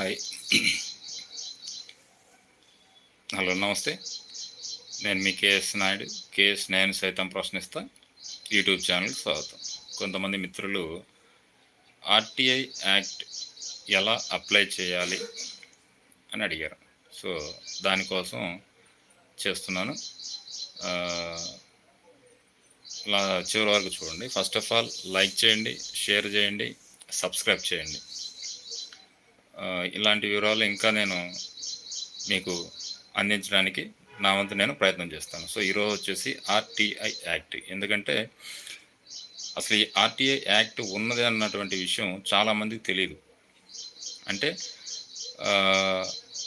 Hi. Hello నమస్తే. నేను మీ KS Naidu KS నేను సైతం ప్రశ్నిస్తా. యూట్యూబ్ ఛానల్ స్వాగతం. కొంతమంది మిత్రులు ఆర్టీఐ యాక్ట్ ఎలా అప్లై చేయాలి అని అడిగారు. సో దానికోసం చేస్తున్నాను. చివరి వరకు చూడండి. ఫస్ట్ ఆఫ్ ఆల్ లైక్ చేయండి షేర్ చేయండి సబ్స్క్రైబ్ చేయండి. ఇలాంటి వివరాలు ఇంకా నేను మీకు అందించడానికి నా వంతు నేను ప్రయత్నం చేస్తాను. సో ఈరోజు వచ్చేసి ఆర్టీఐ యాక్ట్. ఎందుకంటే అసలు ఈ ఆర్టీఐ యాక్ట్ ఉన్నది అన్నటువంటి విషయం చాలామందికి తెలియదు అంటే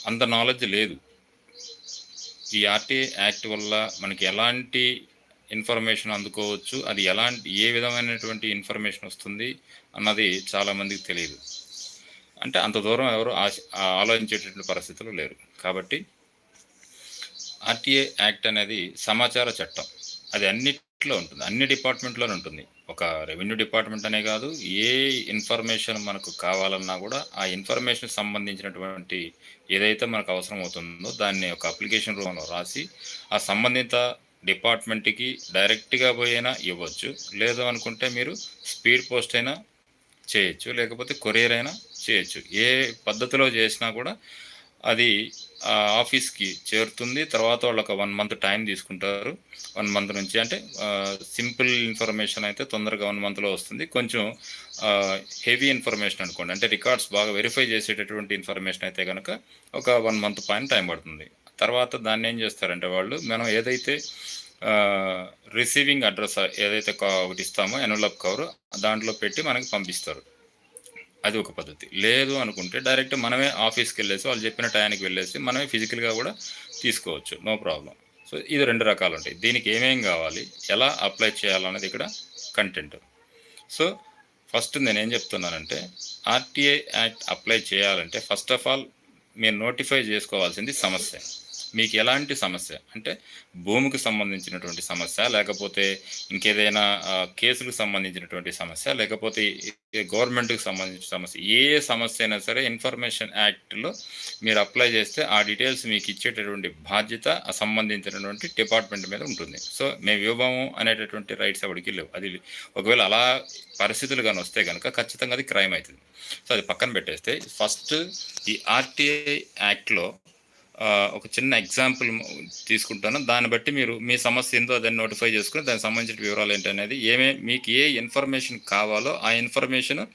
అంత నాలెడ్జ్ లేదు. ఈ ఆర్టీఐ యాక్ట్ వల్ల మనకి ఎలాంటి ఇన్ఫర్మేషన్ అందుకోవచ్చు అది ఎలాంటి ఏ విధమైనటువంటి ఇన్ఫర్మేషన్ వస్తుంది అన్నది చాలామందికి తెలియదు అంటే అంత దూరం ఎవరు ఆలోచించేటటువంటి పరిస్థితులు లేరు. కాబట్టి ఆర్టీఏ యాక్ట్ అనేది సమాచార చట్టం. అది అన్నిట్లో ఉంటుంది. అన్ని డిపార్ట్మెంట్లోనే ఉంటుంది. ఒక రెవెన్యూ డిపార్ట్మెంట్ అనే కాదు ఏ ఇన్ఫర్మేషన్ మనకు కావాలన్నా కూడా ఆ ఇన్ఫర్మేషన్ సంబంధించినటువంటి ఏదైతే మనకు అవసరం అవుతుందో దాన్ని ఒక అప్లికేషన్ రూపంలో రాసి ఆ సంబంధిత డిపార్ట్మెంట్కి డైరెక్ట్గా పోయినా ఇవ్వచ్చు. లేదు అనుకుంటే మీరు స్పీడ్ పోస్ట్ అయినా చేయొచ్చు. లేకపోతే కొరియర్ అయినా చేయొచ్చు. ఏ పద్ధతిలో చేసినా కూడా అది ఆఫీస్కి చేరుతుంది. తర్వాత వాళ్ళు ఒక వన్ మంత్ టైం తీసుకుంటారు. వన్ మంత్ నుంచి అంటే సింపుల్ ఇన్ఫర్మేషన్ అయితే తొందరగా వన్ మంత్లో వస్తుంది. కొంచెం హెవీ ఇన్ఫర్మేషన్ అనుకోండి. అంటే రికార్డ్స్ బాగా వెరిఫై చేసేటటువంటి ఇన్ఫర్మేషన్ అయితే కనుక ఒక వన్ మంత్ పైన టైం పడుతుంది. తర్వాత దాన్ని ఏం చేస్తారంటే వాళ్ళు మనం ఏదైతే రిసీవింగ్ అడ్రస్ ఏదైతే కా- ఒకటి ఇస్తామో ఎన్వలప్ కవర్ దాంట్లో పెట్టి మనకి పంపిస్తారు. అది ఒక పద్ధతి. లేదు అనుకుంటే డైరెక్ట్ మనమే ఆఫీస్కి వెళ్ళేసి వాళ్ళు చెప్పిన టయానికి వెళ్ళేసి మనమే ఫిజికల్గా కూడా తీసుకోవచ్చు. నో ప్రాబ్లం సో ఇది రెండు రకాలు ఉంటాయి దీనికి ఏమేం కావాలి? ఎలా అప్లై చేయాలన్నది ఇక్కడ కంటెంట్. సో ఫస్ట్ నేను ఏం చెప్తున్నానంటే ఆర్టీఐ యాక్ట్ అప్లై చేయాలంటే ఫస్ట్ ఆఫ్ ఆల్ మీరు నోటిఫై చేసుకోవాల్సింది సమస్య. మీకు ఎలాంటి సమస్య? అంటే భూమికి సంబంధించినటువంటి సమస్య లేకపోతే ఇంకేదైనా కేసులకు సంబంధించినటువంటి సమస్య లేకపోతే గవర్నమెంట్కి సంబంధించిన సమస్య ఏ సమస్య అయినా సరే ఇన్ఫర్మేషన్ యాక్ట్లో మీరు అప్లై చేస్తే ఆ డీటెయిల్స్ మీకు ఇచ్చేటటువంటి బాధ్యత సంబంధించినటువంటి డిపార్ట్మెంట్ మీద ఉంటుంది. సో మేము ఇవ్వము అనేటటువంటి రైట్స్ ఎవరికి లేవు. అది ఒకవేళ అలా పరిస్థితులు కానీ వస్తే కనుక ఖచ్చితంగా అది క్రైమ్ అవుతుంది. సో అది పక్కన పెట్టేస్తే ఫస్ట్ ఈ ఆర్టీఐ యాక్ట్లో ఒక చిన్న ఎగ్జాంపుల్ తీసుకుంటాను. దాన్ని బట్టి మీరు మీ సమస్య ఏందో దాన్ని నోటిఫై చేసుకుని దానికి సంబంధించిన వివరాలు ఏంటనేది ఏమే మీకు ఏ ఇన్ఫర్మేషన్ కావాలో ఆ ఇన్ఫర్మేషన్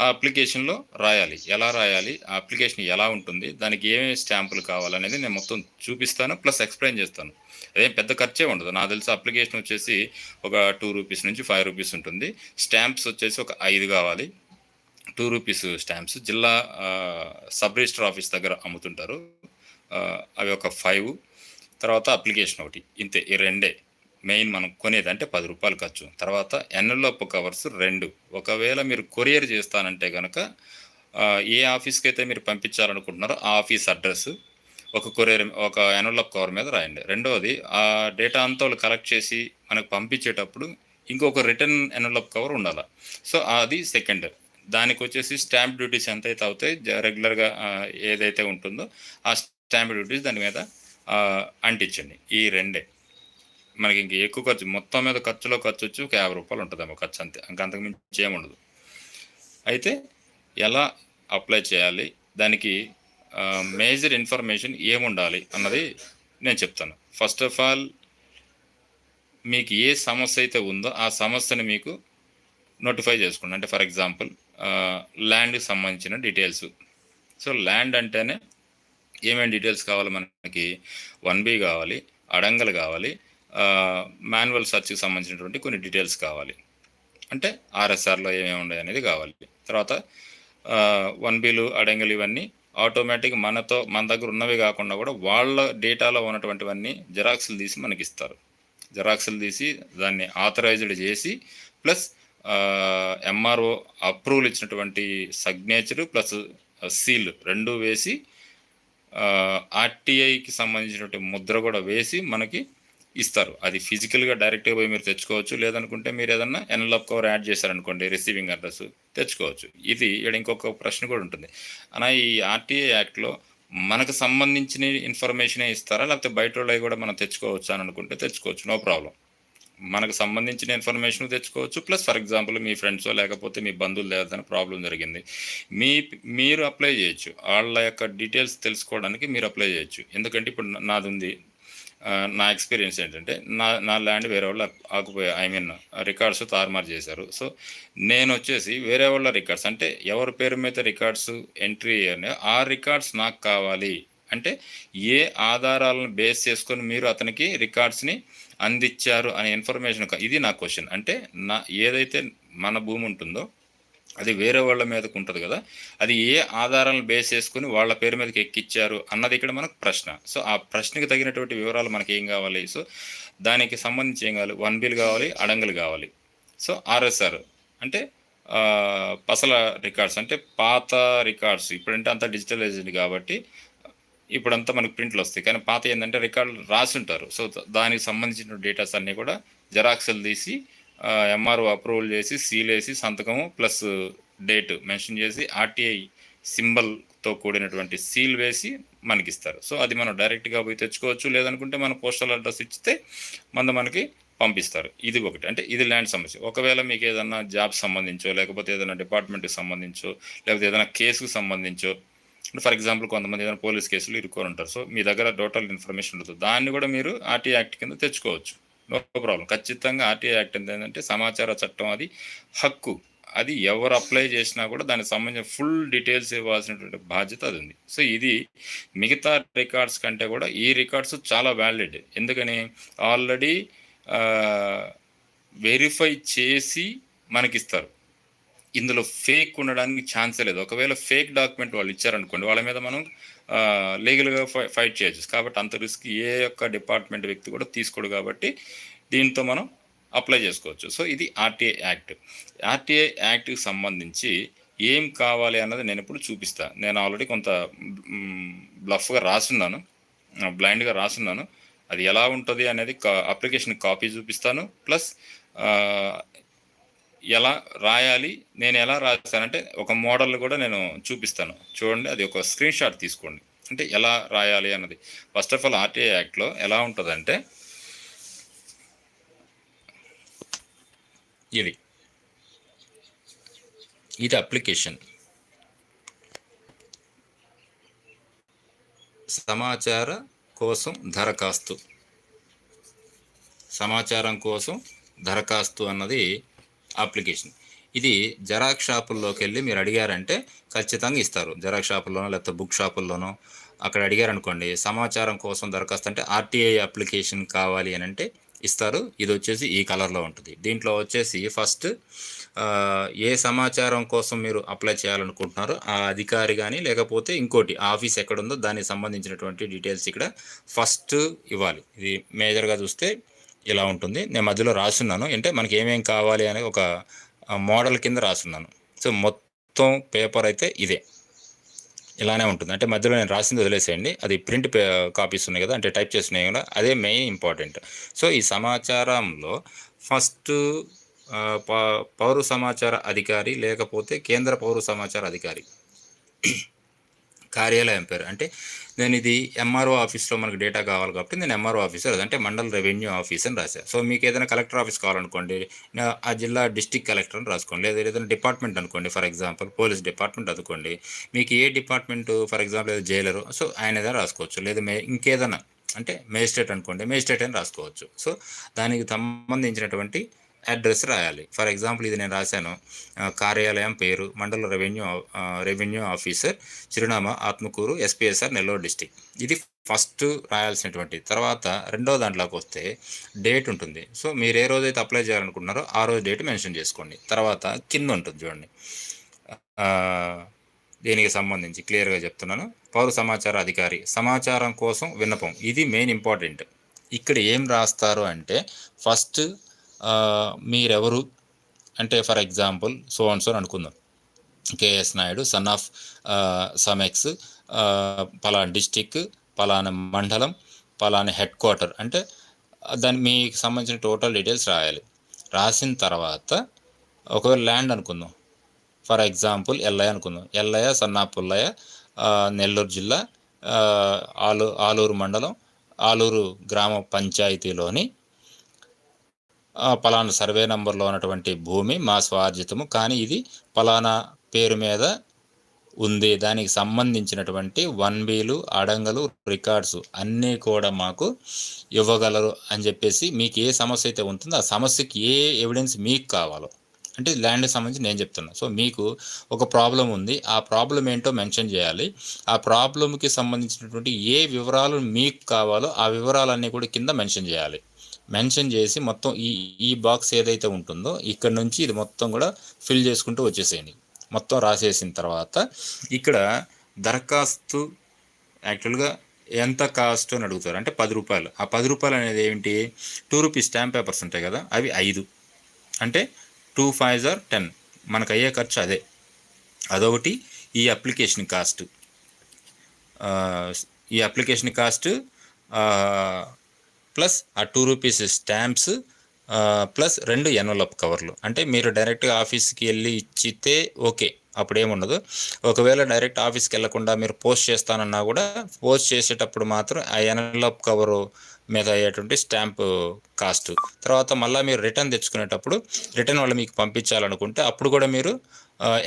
ఆ అప్లికేషన్లో రాయాలి. ఎలా రాయాలి? ఆ అప్లికేషన్ ఎలా ఉంటుంది? దానికి ఏమేమి స్టాంపులు కావాలనేది నేను మొత్తం చూపిస్తాను ప్లస్ ఎక్స్ప్లెయిన్ చేస్తాను. అదేం పెద్ద ఖర్చే ఉండదు. నాకు తెలిసి అప్లికేషన్ వచ్చేసి ఒక టూ రూపీస్ నుంచి ఫైవ్ రూపీస్ ఉంటుంది. స్టాంప్స్ వచ్చేసి ఒక ఐదు కావాలి. టూ రూపీస్ స్టాంప్స్ జిల్లా సబ్ రిజిస్టర్ ఆఫీస్ దగ్గర అమ్ముతుంటారు. అవి ఒక ఫైవ్ తర్వాత అప్లికేషన్ ఒకటి. ఇంతే ఈ రెండే. మెయిన్ మనం కొనేది అంటే పది రూపాయలు ఖర్చు. తర్వాత ఎన్ఎల్ఓపు కవర్స్ రెండు. ఒకవేళ మీరు కొరియర్ చేస్తానంటే కనుక ఏ ఆఫీస్కి అయితే మీరు పంపించాలనుకుంటున్నారో ఆ ఆఫీస్ అడ్రస్ ఒక కొరియర్ ఒక ఎన్ఎల్ఓప్ కవర్ మీద రాయండి. రెండవది ఆ డేటా అంతా వాళ్ళు కలెక్ట్ చేసి మనకు పంపించేటప్పుడు ఇంకొక రిటర్న్ ఎన్ఎల్ఓప్ కవర్ ఉండాలి. సో అది సెకండ్ దానికి వచ్చేసి స్టాంప్ డ్యూటీస్ ఎంత అయితే అవుతాయి రెగ్యులర్గా ఏదైతే ఉంటుందో ఆ స్టాంప్ డ్యూటీస్ దాని మీద అంటించండి. ఈ రెండే. మనకి ఇంక ఎక్కువ ఖర్చు మొత్తం మీద ఖర్చులో ఖర్చు వచ్చి ఒక యాభై రూపాయలు ఉంటుందేమో ఖర్చు అంతే. ఇంకా అంతకు మించి ఏముండదు అయితే ఎలా అప్లై చేయాలి? దానికి మేజర్ ఇన్ఫర్మేషన్ ఏముండాలి అన్నది నేను చెప్తాను. ఫస్ట్ ఆఫ్ ఆల్ మీకు ఏ సమస్య అయితే ఉందో ఆ సమస్యను మీకు నోటిఫై చేసుకోండి. అంటే ఫర్ ఎగ్జాంపుల్ ల్యాండ్కి సంబంధించిన డీటెయిల్స్ సో ల్యాండ్ అంటేనే ఏమేమి డీటెయిల్స్ కావాలి మనకి? వన్ బి కావాలి అడంగలు కావాలి మాన్యువల్ సర్చ్కి సంబంధించినటువంటి కొన్ని డీటెయిల్స్ కావాలి. అంటే ఆర్ఎస్ఆర్లో ఏమేమి ఉన్నాయి అనేది కావాలి. తర్వాత వన్ బిలు అడంగలు ఇవన్నీ ఆటోమేటిక్ మనతో మన దగ్గర ఉన్నవి కాకుండా కూడా వాళ్ళ డేటాలో ఉన్నటువంటివన్నీ జెరాక్స్లు తీసి మనకి ఇస్తారు జెరాక్స్లు తీసి దాన్ని ఆథరైజ్డ్ చేసి ప్లస్ ఎంఆర్ఓ అప్రూవల్ ఇచ్చినటువంటి సిగ్నేచర్ ప్లస్ సీల్ రెండు వేసి ఆర్టీఐకి సంబంధించినటువంటి ముద్ర కూడా వేసి మనకి ఇస్తారు. అది ఫిజికల్గా డైరెక్ట్గా పోయి మీరు తెచ్చుకోవచ్చు లేదనుకుంటే మీరు ఏదన్నా ఎన్ఎల్ఎఫ్ కవర్ యాడ్ చేశారనుకోండి రిసీవింగ్ అడ్రస్ తెచ్చుకోవచ్చు. ఇది ఇక్కడ ఇంకొక ప్రశ్న కూడా ఉంటుంది. అలా ఈ ఆర్టీఐ యాక్ట్లో మనకు సంబంధించిన ఇన్ఫర్మేషనే ఇస్తారా? లేకపోతే బయట వాళ్ళవి కూడా మనం తెచ్చుకోవచ్చు అని అనుకుంటే తెచ్చుకోవచ్చు. నో ప్రాబ్లం మనకు సంబంధించిన ఇన్ఫర్మేషన్ తెచ్చుకోవచ్చు. ప్లస్ ఫర్ ఎగ్జాంపుల్ మీ ఫ్రెండ్స్ లేకపోతే మీ బంధువులు లేదని ప్రాబ్లం జరిగింది. మీ మీరు అప్లై చేయొచ్చు. వాళ్ళ యొక్క డీటెయిల్స్ తెలుసుకోవడానికి మీరు అప్లై చేయొచ్చు. ఎందుకంటే ఇప్పుడు నాది ఉంది. నా ఎక్స్పీరియన్స్ ఏంటంటే నా నా ల్యాండ్ వేరే వాళ్ళు ఆకుపోయి ఐ మీన్ రికార్డ్స్ తారుమారు చేశారు. సో నేను వచ్చేసి వేరే వాళ్ళ రికార్డ్స్ అంటే ఎవరి పేరు మీద రికార్డ్స్ ఎంట్రీ అయ్యాయో ఆ రికార్డ్స్ నాకు కావాలి. అంటే ఏ ఆధారాలను బేస్ చేసుకొని మీరు అతనికి రికార్డ్స్ని అందించారు అనే ఇన్ఫర్మేషన్ ఇది నా క్వశ్చన్ అంటే నా ఏదైతే మన భూమి ఉంటుందో అది వేరే వాళ్ళ మీదకు ఉంటుంది కదా అది ఏ ఆధారాలను బేస్ చేసుకుని వాళ్ళ పేరు మీదకి ఎక్కిచ్చారు అన్నది ఇక్కడ మనకు ప్రశ్న. సో ఆ ప్రశ్నకి తగినటువంటి వివరాలు మనకి ఏం కావాలి? సో దానికి సంబంధించి ఏం కావాలి? వన్ బిల్ కావాలి అడంగులు కావాలి. సో ఆర్ఎస్ఆర్ అంటే పసల రికార్డ్స్ అంటే పాత రికార్డ్స్ ఇప్పుడంటే అంతా డిజిటలైజ్డ్ కాబట్టి ఇప్పుడంతా మనకు ప్రింట్లు వస్తాయి. కానీ పాత ఏంటంటే రికార్డులు రాసి ఉంటారు సో దానికి సంబంధించిన డేటాస్ అన్నీ కూడా జెరాక్స్లు తీసి ఎంఆర్ఓ అప్రూవల్ చేసి సీల్ వేసి సంతకము ప్లస్ డేట్ మెన్షన్ చేసి ఆర్టీఐ సింబల్తో కూడినటువంటి సీల్ వేసి మనకి ఇస్తారు సో అది మనం డైరెక్ట్గా పోయి తెచ్చుకోవచ్చు. లేదనుకుంటే మనం పోస్టల్ అడ్రస్ ఇచ్చితే మన మనకి పంపిస్తారు. ఇది ఒకటి. అంటే ఇది ల్యాండ్ సమస్య. ఒకవేళ మీకు ఏదైనా జాబ్ సంబంధించో లేకపోతే ఏదైనా డిపార్ట్మెంట్కి సంబంధించో లేకపోతే ఏదైనా కేసుకు సంబంధించో ఫర్ ఎగ్జాంపుల్ కొంతమంది ఏదైనా పోలీస్ కేసులు ఇరుక్కొని ఉంటారు. సో మీ దగ్గర టోటల్ ఇన్ఫర్మేషన్ ఉంటుంది. దాన్ని కూడా మీరు ఆర్టీ యాక్ట్ కింద తెచ్చుకోవచ్చు. No problem. ఖచ్చితంగా ఆర్టీ యాక్ట్ ఏంటంటే సమాచార చట్టం అది హక్కు. అది ఎవరు అప్లై చేసినా కూడా దానికి సంబంధించిన ఫుల్ డీటెయిల్స్ ఇవ్వాల్సినటువంటి బాధ్యత అది ఉంది. సో ఇది మిగతా రికార్డ్స్ కంటే కూడా ఈ రికార్డ్స్ చాలా వ్యాలిడ్. ఎందుకని? ఆల్రెడీ వెరిఫై చేసి మనకిస్తారు. ఇందులో ఫేక్ ఉండడానికి ఛాన్సే లేదు. ఒకవేళ ఫేక్ డాక్యుమెంట్ వాళ్ళు ఇచ్చారనుకోండి వాళ్ళ మీద మనం లీగల్గా ఫైట్ చేయొచ్చు. కాబట్టి అంత రిస్క్ ఏ యొక్క డిపార్ట్మెంట్ వ్యక్తి కూడా తీసుకోడు కాబట్టి దీంతో మనం అప్లై చేసుకోవచ్చు. సో ఇది ఆర్టీఐ యాక్ట్ ఆర్టీఐ యాక్ట్కి సంబంధించి ఏం కావాలి అన్నది నేను ఇప్పుడు చూపిస్తాను నేను ఆల్రెడీ కొంత బ్లఫ్గా రాసున్నాను బ్లైండ్గా రాసున్నాను అది ఎలా ఉంటుంది అనేది అప్లికేషన్ కాపీ చూపిస్తాను. ప్లస్ ఎలా రాయాలి నేను ఎలా రాశానంటే ఒక మోడల్ కూడా నేను చూపిస్తాను. చూడండి అది ఒక స్క్రీన్ షాట్ తీసుకోండి. అంటే ఎలా రాయాలి అన్నది. ఫస్ట్ ఆఫ్ ఆల్ ఆర్టీఐ యాక్ట్లో ఎలా ఉంటుందంటే ఇది. ఇది అప్లికేషన్ సమాచార కోసం దరఖాస్తు. సమాచారం కోసం దరఖాస్తు అన్నది అప్లికేషన్. ఇది జెరాక్స్ షాపుల్లోకి వెళ్ళి మీరు అడిగారంటే ఖచ్చితంగా ఇస్తారు. జెరాక్స్ షాపుల్లోనో లేకపోతే బుక్ షాపుల్లోనో అక్కడ అడిగారనుకోండి సమాచారం కోసం దరఖాస్తు అంటే ఆర్టీఐ అప్లికేషన్ కావాలి అని అంటే ఇస్తారు. ఇది వచ్చేసి ఈ కలర్లో ఉంటుంది. దీంట్లో వచ్చేసి ఫస్ట్ ఏ సమాచారం కోసం మీరు అప్లై చేయాలనుకుంటున్నారో ఆ అధికారి కానీ లేకపోతే ఇంకోటి ఆఫీస్ ఎక్కడ ఉందో దానికి సంబంధించినటువంటి డీటెయిల్స్ ఇక్కడ ఫస్ట్ ఇవ్వాలి. ఇది మేజర్గా చూస్తే ఇలా ఉంటుంది. నేను మధ్యలో రాస్తున్నాను. అంటే మనకి ఏమేమి కావాలి అనే ఒక మోడల్ కింద రాస్తున్నాను. సో మొత్తం పేపర్ అయితే ఇదే. ఇలానే ఉంటుంది. అంటే మధ్యలో నేను రాసింది వదిలేసేయండి. అది ప్రింట్ కాపీస్ ఉన్నాయి కదా అంటే టైప్ చేసినవి కూడా అదే మెయిన్ ఇంపార్టెంట్. సో ఈ సమాచారంలో ఫస్ట్ పౌర సమాచార అధికారి లేకపోతే కేంద్ర పౌర సమాచార అధికారి. కార్యాలయం పేరు. అంటే నేను ఇది ఎంఆర్ఓ ఆఫీస్లో మనకు డేటా కావాలి కాబట్టి నేను ఎంఆర్ఓ ఆఫీసర్ అంటే మండల రెవెన్యూ ఆఫీస్ అని రాశాను సో మీకు ఏదైనా కలెక్టర్ ఆఫీస్ కావాలనుకోండి ఆ జిల్లా డిస్టిక్ కలెక్టర్ అని రాసుకోండి. లేదా ఏదైనా డిపార్ట్మెంట్ అనుకోండి ఫర్ ఎగ్జాంపుల్ పోలీస్ డిపార్ట్మెంట్ అనుకోండి మీకు ఏ డిపార్ట్మెంట్ ఫర్ ఎగ్జాంపుల్ ఏదో జైలరు సో ఆయన ఏదైనా రాసుకోవచ్చు. లేదా మే ఇంకేదైనా అంటే మేజిస్ట్రేట్ అనుకోండి మేజిస్ట్రేట్ అని రాసుకోవచ్చు. సో దానికి సంబంధించినటువంటి అడ్రస్ రాయాలి. ఫర్ ఎగ్జాంపుల్ ఇది నేను రాశాను. కార్యాలయం పేరు మండల రెవెన్యూ రెవెన్యూ ఆఫీసర్ చిరునామా ఆత్మకూరు ఎస్పీఎస్ఆర్ నెల్లూరు డిస్టిక్. ఇది ఫస్ట్ రాయాల్సినటువంటి తర్వాత రెండో దాంట్లోకి వస్తే డేట్ ఉంటుంది. సో మీరు ఏ రోజైతే అప్లై చేయాలనుకుంటున్నారో ఆ రోజు డేట్ మెన్షన్ చేసుకోండి. తర్వాత కింద ఉంటుంది చూడండి. దీనికి సంబంధించి క్లియర్గా చెప్తున్నాను. పౌర సమాచార అధికారి సమాచారం కోసం విన్నపం. ఇది మెయిన్ ఇంపార్టెంట్. ఇక్కడ ఏం రాస్తారు అంటే ఫస్ట్ మీరెవరు? అంటే for example so and so అనుకుందాం. కేఎస్ నాయుడు సన్ ఆఫ్ సమెక్స్ పలానా డిస్టిక్ పలానా మండలం పలానా హెడ్ క్వార్టర్ అంటే దాని మీకు సంబంధించిన టోటల్ డీటెయిల్స్ రాయాలి. రాసిన తర్వాత ఒకవేళ ల్యాండ్ అనుకుందాం. ఫర్ ఎగ్జాంపుల్ ఎల్లయ్య అనుకుందాం. ఎల్లయ్య సన్నా పుల్లయ్య నెల్లూరు జిల్లా ఆలూ ఆలూరు మండలం ఆలూరు గ్రామ పంచాయతీలోని పలానా సర్వే నంబర్లో ఉన్నటువంటి భూమి మా స్వార్జితము. కానీ ఇది పలానా పేరు మీద ఉంది. దానికి సంబంధించినటువంటి వన్ బీలు అడంగలు రికార్డ్స్ అన్నీ కూడా మాకు ఇవ్వగలరు అని చెప్పేసి మీకు ఏ సమస్య అయితే ఉంటుందో ఆ సమస్యకి ఏ ఎవిడెన్స్ మీకు కావాలో. అంటే ల్యాండ్కి సంబంధించి నేను చెప్తున్నా. సో మీకు ఒక ప్రాబ్లం ఉంది. ఆ ప్రాబ్లం ఏంటో మెన్షన్ చేయాలి. ఆ ప్రాబ్లంకి సంబంధించినటువంటి ఏ వివరాలు మీకు కావాలో ఆ వివరాలన్నీ కూడా కింద మెన్షన్ చేయాలి. మెన్షన్ చేసి మొత్తం ఈ ఈ బాక్స్ ఏదైతే ఉంటుందో ఇక్కడ నుంచి ఇది మొత్తం కూడా ఫిల్ చేసుకుంటూ వచ్చేసేయండి. మొత్తం రాసేసిన తర్వాత ఇక్కడ దరఖాస్తు యాక్చువల్గా ఎంత కాస్ట్ అని అడుగుతారు. అంటే పది రూపాయలు. ఆ పది రూపాయలు అనేది ఏమిటి? టూ రూపీస్ స్టాంప్ పేపర్స్ ఉంటాయి కదా అవి ఐదు. అంటే టూ ఫైవ్ ఆర్ టెన్ మనకు అయ్యే ఖర్చు అదే. అదొకటి ఈ అప్లికేషన్ కాస్ట్ ఈ అప్లికేషన్ కాస్ట్ ప్లస్ ఆ టూ రూపీస్ స్టాంప్స్ ప్లస్ రెండు ఎన్వలప్ కవర్లు. అంటే మీరు డైరెక్ట్గా ఆఫీస్కి వెళ్ళి ఇచ్చితే ఓకే అప్పుడు ఏముండదు ఒకవేళ డైరెక్ట్ ఆఫీస్కి వెళ్ళకుండా మీరు పోస్ట్ చేస్తానన్నా కూడా పోస్ట్ చేసేటప్పుడు మాత్రం ఆ ఎన్వలప్ కవరు మీద అయ్యేటువంటి స్టాంప్ కాస్ట్. తర్వాత మళ్ళీ మీరు రిటర్న్ తెచ్చుకునేటప్పుడు రిటర్న్ వాళ్ళు మీకు పంపించాలనుకుంటే అప్పుడు కూడా మీరు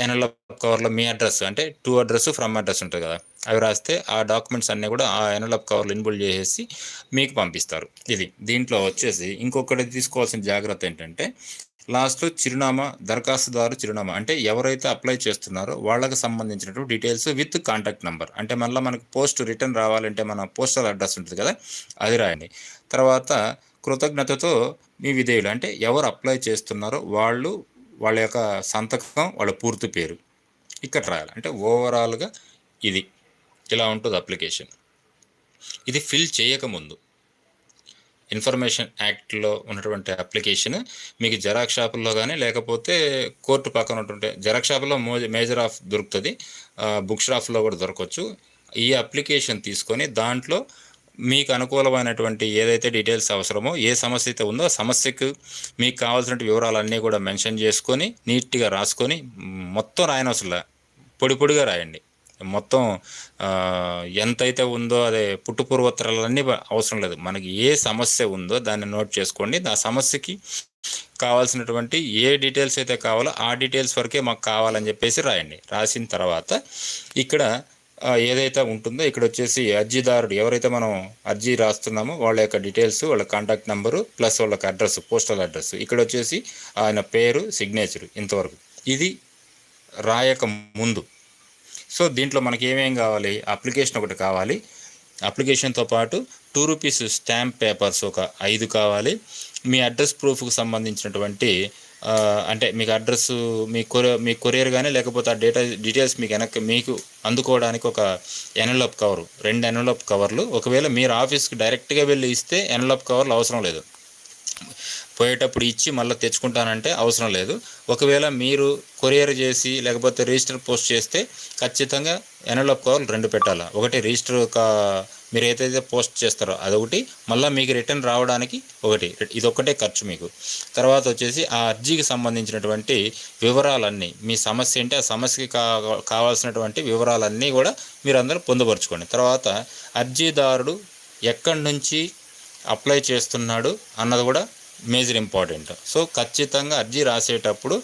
ఎన్ఎల్ఎఫ్ కవర్లో మీ అడ్రస్ అంటే టూ అడ్రస్ ఫ్రమ్ అడ్రస్ ఉంటుంది కదా. అవి రాస్తే ఆ డాక్యుమెంట్స్ అన్నీ కూడా ఆ ఎన్ఎల్ఎఫ్ కవర్లో ఇన్బుల్ చేసేసి మీకు పంపిస్తారు. ఇది దీంట్లో వచ్చేసి ఇంకొకటి తీసుకోవాల్సిన జాగ్రత్త ఏంటంటే లాస్ట్లో చిరునామా దరఖాస్తుదారు చిరునామా అంటే ఎవరైతే అప్లై చేస్తున్నారో వాళ్ళకి సంబంధించినటువంటి డీటెయిల్స్ విత్ కాంటాక్ట్ నెంబర్ అంటే మళ్ళీ మనకు పోస్ట్ రిటర్న్ రావాలంటే మన పోస్టల్ అడ్రస్ ఉంటుంది కదా అది రాయండి. తర్వాత కృతజ్ఞతతో మీ విధేయులు అంటే ఎవరు అప్లై చేస్తున్నారో వాళ్ళు వాళ్ళ యొక్క సంతకం వాళ్ళ పూర్తి పేరు ఇక్కడ రాయాలి. అంటే ఓవరాల్గా ఇది ఇలా ఉంటుంది అప్లికేషన్. ఇది ఫిల్ చేయకముందు ఇన్ఫర్మేషన్ యాక్ట్లో ఉన్నటువంటి అప్లికేషన్ మీకు జెరాక్స్ షాపుల్లో కానీ లేకపోతే కోర్టు పక్కన ఉన్నటువంటి జెరాక్స్ షాపులో మో మేజర్ ఆఫ్ దొరుకుతుంది. బుక్ షాప్లో కూడా దొరకవచ్చు. ఈ అప్లికేషన్ తీసుకొని దాంట్లో మీకు అనుకూలమైనటువంటి ఏదైతే డీటెయిల్స్ అవసరమో ఏ సమస్య అయితే ఉందో ఆ సమస్యకు మీకు కావాల్సిన వివరాలన్నీ కూడా మెన్షన్ చేసుకొని నీట్గా రాసుకొని మొత్తం రాయనవసరం పొడి పొడిగా రాయండి. మొత్తం ఎంతైతే ఉందో అదే పుట్టుపూర్వోత్తరాలన్నీ అవసరం లేదు. మనకి ఏ సమస్య ఉందో దాన్ని నోట్ చేసుకోండి. ఆ సమస్యకి కావాల్సినటువంటి ఏ డీటెయిల్స్ అయితే కావాలో ఆ డీటెయిల్స్ వరకే మాకు కావాలని చెప్పేసి రాయండి. రాసిన తర్వాత ఇక్కడ ఏదైతే ఉంటుందో ఇక్కడ వచ్చేసి అర్జీదారుడు ఎవరైతే మనం అర్జీ రాస్తున్నామో వాళ్ళ యొక్క డీటెయిల్స్ వాళ్ళ కాంటాక్ట్ నెంబరు ప్లస్ వాళ్ళకి అడ్రస్ పోస్టల్ అడ్రస్. ఇక్కడ వచ్చేసి ఆయన పేరు సిగ్నేచర్ ఇంతవరకు. ఇది రాయక ముందు. సో దీంట్లో మనకి ఏమేం కావాలి? అప్లికేషన్ ఒకటి కావాలి. అప్లికేషన్తో పాటు టూ రూపీస్ స్టాంప్ పేపర్స్ ఒక ఐదు కావాలి. మీ అడ్రస్ ప్రూఫ్కి సంబంధించినటువంటి అంటే మీకు అడ్రస్ మీ కొరియర్ మీ కొరియర్ కానీ లేకపోతే ఆ డేటా డీటెయిల్స్ మీకు వెనక్కి మీకు అందుకోవడానికి ఒక ఎన్ఎల్ఎఫ్ కవర్ రెండు ఎన్ఎల్ఎఫ్ కవర్లు. ఒకవేళ మీరు ఆఫీస్కి డైరెక్ట్గా వెళ్ళి ఇస్తే ఎన్ఎల్ఎఫ్ కవర్లు అవసరం లేదు. పోయేటప్పుడు ఇచ్చి మళ్ళీ తెచ్చుకుంటానంటే అవసరం లేదు. ఒకవేళ మీరు కొరియర్ చేసి లేకపోతే రిజిస్టర్ పోస్ట్ చేస్తే ఖచ్చితంగా ఎన్ఎల్ఎఫ్ కవర్లు రెండు పెట్టాలి? ఒకటి రిజిస్టర్ కా మీరు ఏదైతే పోస్ట్ చేస్తారో అదొకటి. మళ్ళీ మీకు రిటర్న్ రావడానికి ఒకటి. ఇది ఖర్చు మీకు. తర్వాత వచ్చేసి ఆ అర్జీకి సంబంధించినటువంటి వివరాలన్నీ మీ సమస్య ఏంటి ఆ సమస్యకి కావాల్సినటువంటి వివరాలన్నీ కూడా మీరు అందరూ పొందుపరచుకోండి. తర్వాత అర్జీదారుడు ఎక్కడి నుంచి అప్లై చేస్తున్నాడు అన్నది కూడా మేజర్ ఇంపార్టెంట్. సో ఖచ్చితంగా అర్జీ రాసేటప్పుడు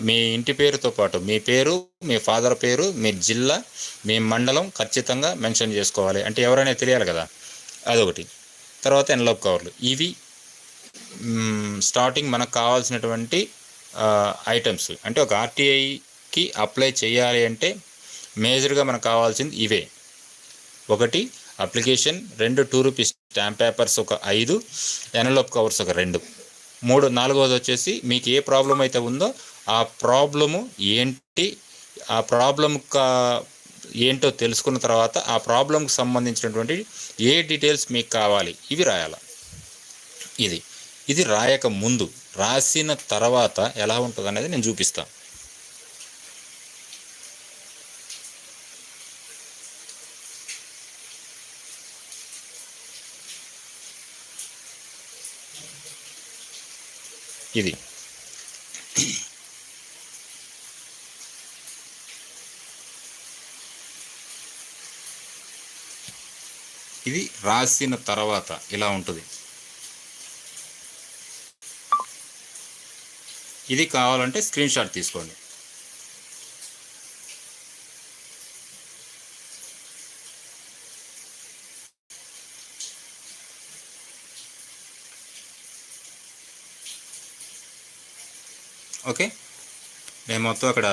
మీ ఇంటి పేరుతో పాటు మీ పేరు మీ ఫాదర్ పేరు మీ జిల్లా మీ మండలం ఖచ్చితంగా మెన్షన్ చేసుకోవాలి. అంటే ఎవరైనా తెలియాలి కదా? అదొకటి. తర్వాత ఎన్లోప్ కవర్లు ఇవి స్టార్టింగ్ మనకు కావాల్సినటువంటి ఐటమ్స్ అంటే ఒక ఆర్టీఐకి అప్లై చేయాలి అంటే మేజర్గా మనకు కావాల్సింది ఇవే. ఒకటి అప్లికేషన్ రెండు టూ రూపీస్ స్టాంప్ పేపర్స్ ఒక ఐదు ఎనలోప్ కవర్స్ ఒక రెండు. మూడు నాలుగవది వచ్చేసి మీకు ఏ ప్రాబ్లం అయితే ఉందో ఆ ప్రాబ్లము ఏంటి ఆ ప్రాబ్లం కా ఏంటో తెలుసుకున్న తర్వాత ఆ ప్రాబ్లంకి సంబంధించినటువంటి ఏ డీటెయిల్స్ మీకు కావాలి ఇవి రాయాలి. ఇది ఇది రాయక ముందు రాసిన తర్వాత ఎలా ఉంటుంది అనేది నేను చూపిస్తాను ఇది. ఇది రాసిన తర్వాత ఇలా ఉంటుంది. ఇది కావాలంటే స్క్రీన్ షాట్ తీసుకోండి. ఓకే? నేను మొత్తం అక్కడ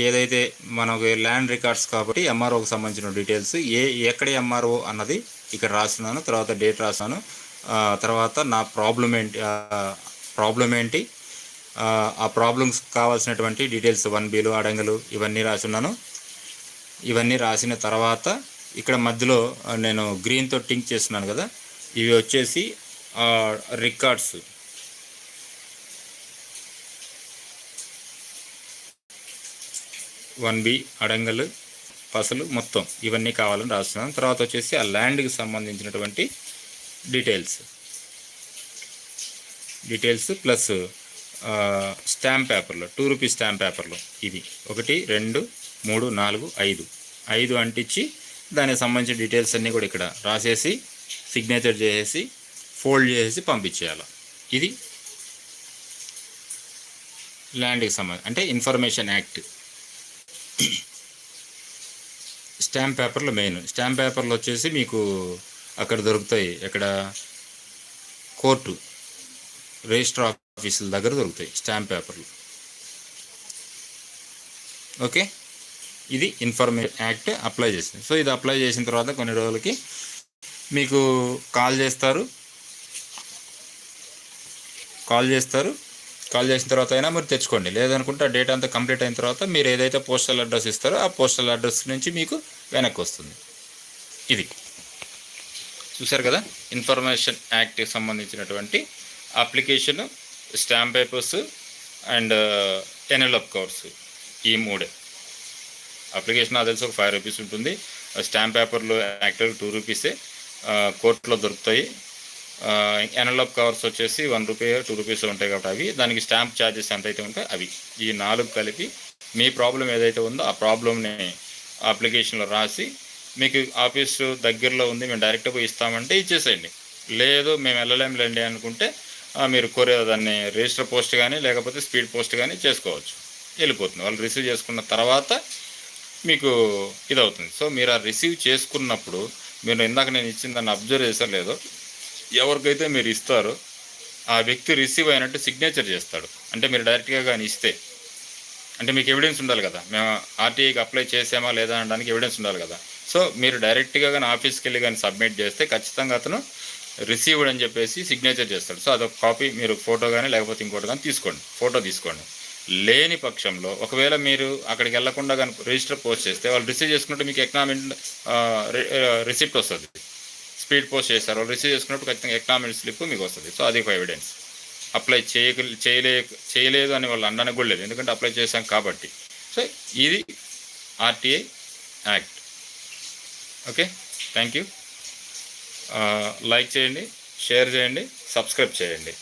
ఏదైతే మనకు ల్యాండ్ రికార్డ్స్ కాబట్టి ఎంఆర్ఓకి సంబంధించిన డీటెయిల్స్ ఏ ఎక్కడ ఎంఆర్ఓ అన్నది ఇక్కడ రాస్తున్నాను తర్వాత డేట్ రాసాను తర్వాత నా ప్రాబ్లం ఏంటి ప్రాబ్లం ఏంటి ఆ, ప్రాబ్లమ్స్ కావాల్సినటువంటి డీటెయిల్స్ వన్ బీలు అడంగలు ఇవన్నీ రాసున్నాను ఇవన్నీ రాసిన తర్వాత ఇక్కడ మధ్యలో నేను గ్రీన్తో టింక్ చేస్తున్నాను కదా ఇవి వచ్చేసి రికార్డ్స్. వన్ బి అడంగలు పసలు మొత్తం ఇవన్నీ కావాలని రాస్తున్నాను. తర్వాత వచ్చేసి ఆ ల్యాండ్కి సంబంధించినటువంటి డీటెయిల్స్. డీటెయిల్స్ ప్లస్ స్టాంప్ పేపర్లు టూ రూపీస్ స్టాంప్ పేపర్లు ఇవి. ఒకటి రెండు మూడు నాలుగు ఐదు. ఐదు అంటించి దానికి సంబంధించిన డీటెయిల్స్ అన్నీ కూడా ఇక్కడ రాసేసి సిగ్నేచర్ చేసేసి ఫోల్డ్ చేసేసి పంపించేయాలి. ఇది ల్యాండ్కి సంబంధించి అంటే ఇన్ఫర్మేషన్ యాక్ట్. స్టాంప్ పేపర్లు మెయిన్. స్టాంప్ పేపర్లు వచ్చేసి మీకు అక్కడ దొరుకుతాయి. ఎక్కడ? కోర్టు. రిజిస్టర్ ఆఫీసుల దగ్గర దొరుకుతాయి స్టాంప్ పేపర్లు. ఓకే? ఇది ఇన్ఫర్మేషన్ యాక్ట్ అప్లై చేసింది. సో ఇది అప్లై చేసిన తర్వాత కొన్ని రోజులకి మీకు కాల్ చేస్తారు. కాల్ చేస్తారు. కాల్ చేసిన తర్వాత అయినా మీరు తెచ్చుకోండి. లేదనుకుంటే ఆ డేట్ అంతా కంప్లీట్ అయిన తర్వాత మీరు ఏదైతే పోస్టల్ అడ్రస్ ఇస్తారో ఆ పోస్టల్ అడ్రస్ నుంచి మీకు వెనక్కి వస్తుంది. ఇది. చూశారు కదా? ఇన్ఫర్మేషన్ యాక్ట్కి సంబంధించినటువంటి application stamp papers and uh, envelope covers ఈ మూడే. అప్లికేషన్ అది తెలిసి ఒక ఫైవ్ రూపీస్ ఉంటుంది. స్టాంప్ పేపర్లు యాక్టర్ టూ రూపీసే కోర్టులో దొరుకుతాయి. ఎనలాగ్ కవర్స్ వచ్చేసి వన్ రూపీ టూ రూపీస్ ఉంటాయి కాబట్టి అవి. దానికి స్టాంప్ ఛార్జెస్ ఎంత అయితే ఉంటాయి అవి. ఈ నాలుగు కలిపి మీ ప్రాబ్లం ఏదైతే ఉందో ఆ ప్రాబ్లమ్ని అప్లికేషన్లో రాసి మీకు ఆఫీస్ దగ్గరలో ఉంది మేము డైరెక్ట్గా పోయి ఇస్తామంటే ఇచ్చేసేయండి. లేదు మేము వెళ్ళలేములేండి అనుకుంటే మీరు కొరియర్ దాన్ని రిజిస్టర్ పోస్ట్ కానీ లేకపోతే స్పీడ్ పోస్ట్ కానీ చేసుకోవచ్చు. వెళ్ళిపోతుంది. వాళ్ళు రిసీవ్ చేసుకున్న తర్వాత మీకు ఇది అవుతుంది సో మీరు ఆ రిసీవ్ చేసుకున్నప్పుడు మీరు ఇందాక నేను ఇచ్చిన దాన్ని అబ్జర్వ్ చేసారు లేదో ఎవరికైతే మీరు ఇస్తారో ఆ వ్యక్తి రిసీవ్ అయినట్టు సిగ్నేచర్ చేస్తాడు. అంటే మీరు డైరెక్ట్గా కానీ ఇస్తే. అంటే మీకు ఎవిడెన్స్ ఉండాలి కదా. మేము ఆర్టీఐకి అప్లై చేసామా లేదా అనడానికి ఎవిడెన్స్ ఉండాలి కదా. సో మీరు డైరెక్ట్గా కానీ ఆఫీస్కి వెళ్ళి కానీ సబ్మిట్ చేస్తే ఖచ్చితంగా అతను రిసీవ్డ్ అని చెప్పేసి సిగ్నేచర్ చేస్తాడు. సో అదొక కాపీ మీరు ఫోటో కానీ లేకపోతే ఇంకోటి కానీ తీసుకోండి. ఫోటో తీసుకోండి. లేని పక్షంలో ఒకవేళ మీరు అక్కడికి వెళ్ళకుండా కానీ రిజిస్టర్ పోస్ట్ చేస్తే వాళ్ళు రిసీవ్ చేసుకుంటే మీకు ఎకనామిక్ రిసిప్ట్ వస్తుంది. స్పీడ్ పోస్ట్ చేస్తారు రిసీవ్ చేసుకున్నప్పుడు ఖచ్చితంగా ఎకనామిక్ స్లిప్ మీకు వస్తుంది. సో అది ఒక ఎవిడెన్స్ అప్లై చేయక చేయలే చేయలేదు అని వాళ్ళు అనడానికి కూడా లేదు. ఎందుకంటే అప్లై చేశాం కాబట్టి. సో ఇది RTI act okay thank you like చేయండి షేర్ చేయండి సబ్స్క్రైబ్ చేయండి.